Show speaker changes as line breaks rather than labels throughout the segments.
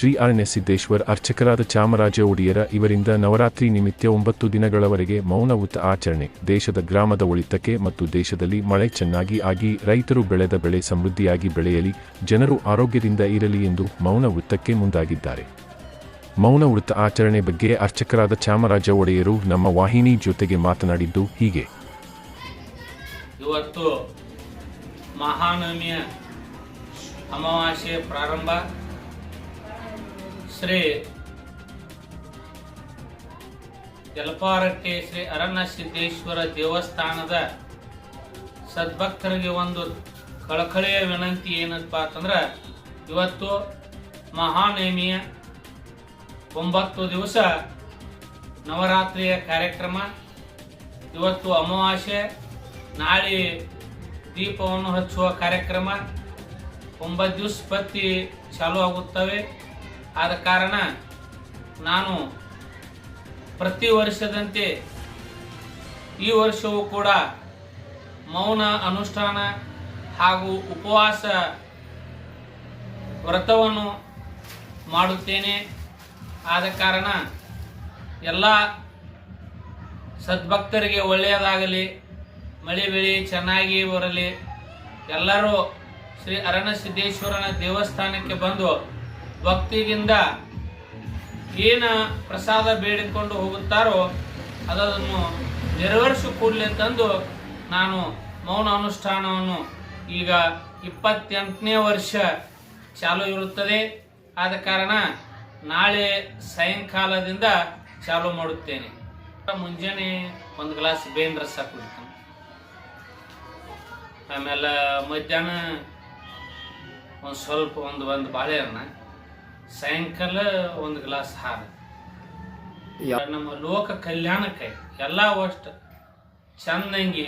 ಶ್ರೀ ಅರಣ್ಯಸಿದ್ದೇಶ್ವರ್ ಅರ್ಚಕರಾದ ಚಾಮರಾಜ ಒಡೆಯರ ಇವರಿಂದ ನವರಾತ್ರಿ ನಿಮಿತ್ತ ಒಂಬತ್ತು ದಿನಗಳವರೆಗೆ ಮೌನ ಉತ್ತ ಆಚರಣೆ. ದೇಶದ ಗ್ರಾಮದ ಒಳಿತಕ್ಕೆ ಮತ್ತು ದೇಶದಲ್ಲಿ ಮಳೆ ಚೆನ್ನಾಗಿ ಆಗಿ, ರೈತರು ಬೆಳೆದ ಬೆಳೆ ಸಮೃದ್ಧಿಯಾಗಿ ಬೆಳೆಯಲಿ, ಜನರು ಆರೋಗ್ಯದಿಂದ ಇರಲಿ ಎಂದು ಮೌನವೃತ್ತಕ್ಕೆ ಮುಂದಾಗಿದ್ದಾರೆ. ಮೌನ ವೃತ್ತ ಆಚರಣೆ ಬಗ್ಗೆ ಅರ್ಚಕರಾದ ಚಾಮರಾಜ ಒಡೆಯರು ನಮ್ಮ ವಾಹಿನಿ ಜೊತೆಗೆ ಮಾತನಾಡಿದ್ದು ಹೀಗೆ.
ಇವತ್ತು ಮಹಾನವಮಿಯ ಅಮಾವಾಸ್ಯೆ ಪ್ರಾರಂಭ. ಶ್ರೀ ಜಲಪಾರಕ್ಕೆ ಶ್ರೀ ಅರಣ್ಯ ಸಿದ್ದೇಶ್ವರ ದೇವಸ್ಥಾನದ ಸದ್ಭಕ್ತರಿಗೆ ಒಂದು ಕಳಕಳಿಯ ವಿನಂತಿ ಏನಪ್ಪ ಅಂತಂದ್ರೆ, ಇವತ್ತು ಮಹಾನವಮಿಯ ಒಂಬತ್ತು ದಿವಸ ನವರಾತ್ರಿಯ ಕಾರ್ಯಕ್ರಮ. ಇವತ್ತು ಅಮಾವಾಸ್ಯೆ, ನಾಳೆ ದೀಪವನ್ನು ಹಚ್ಚುವ ಕಾರ್ಯಕ್ರಮ. ಒಂಬತ್ತು ದಿವಸ ಪತ್ತಿ ಚಾಲು ಆಗುತ್ತವೆ. ಆದ ಕಾರಣ ನಾನು ಪ್ರತಿ ವರ್ಷದಂತೆ ಈ ವರ್ಷವೂ ಕೂಡ ಮೌನ ಅನುಷ್ಠಾನ ಹಾಗೂ ಉಪವಾಸ ವ್ರತವನ್ನು ಮಾಡುತ್ತೇನೆ. ಆದ ಕಾರಣ ಎಲ್ಲ ಸದ್ಭಕ್ತರಿಗೆ ಒಳ್ಳೆಯದಾಗಲಿ, ಮಳೆ ಬೆಳೆ ಚೆನ್ನಾಗಿ ಬರಲಿ, ಎಲ್ಲರೂ ಶ್ರೀ ಅರಣ್ಯ ಸಿದ್ದೇಶ್ವರನ ದೇವಸ್ಥಾನಕ್ಕೆ ಬಂದು ಭಕ್ತಿಯಿಂದ ಏನು ಪ್ರಸಾದ ಬೇಡಿಕೊಂಡು ಹೋಗುತ್ತಾರೋ ಅದನ್ನು ನೆರವೇರಿಸು ಕೂಡಲಿ ಅಂತಂದು ನಾನು ಮೌನ ಅನುಷ್ಠಾನವನ್ನು ಈಗ ಇಪ್ಪತ್ತೆಂಟನೇ ವರ್ಷ ಚಾಲು ಇರುತ್ತದೆ. ಆದ ಕಾರಣ ನಾಳೆ ಸಾಯಂಕಾಲದಿಂದ ಚಾಲು ಮಾಡುತ್ತೇನೆ. ಮುಂಜಾನೆ ಒಂದು ಗ್ಲಾಸ್ ಬೇವಿನ ರಸ ಕುಡಿತೀನಿ. ಆಮೇಲೆ ಮಧ್ಯಾಹ್ನ ಒಂದು ಸ್ವಲ್ಪ ಒಂದು ಒಂದು ಬಾಳೆಹಣ್ಣ. ಸಾಯಂಕಾಲ ಒಂದು ಗ್ಲಾಸ್ ಹಾಲು. ನಮ್ಮ ಲೋಕ ಕಲ್ಯಾಣಕ್ಕೆ ಎಲ್ಲ ಅಷ್ಟು ಚಂದಂಗಿ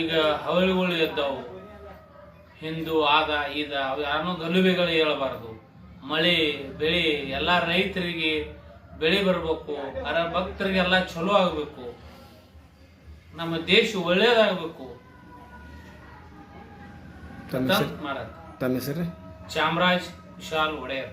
ಈಗ ಹವಳಿಗಳು ಎದ್ದವು. ಹಿಂದೂ ಆದ ಈದ ಯಾರನ್ನೋ ಗಲುಬೆಗಳು ಹೇಳಬಾರ್ದು. ಮಳೆ ಬೆಳೆ ಎಲ್ಲ ರೈತರಿಗೆ ಬೆಳೆ ಬರಬೇಕು. ಅರ ಭಕ್ತರಿಗೆಲ್ಲ ಚಲೋ ಆಗಬೇಕು. ನಮ್ಮ ದೇಶ ಒಳ್ಳೇದಾಗಬೇಕು.
ಮಾಡ ಹೆಸರು?
ಮಾಡೋದು
ತಮ್ಮ ಹೆಸರು?
ಚಾಮರಾಜ್ ವಿಶಾಲ್ ಒಡೆಯರ್.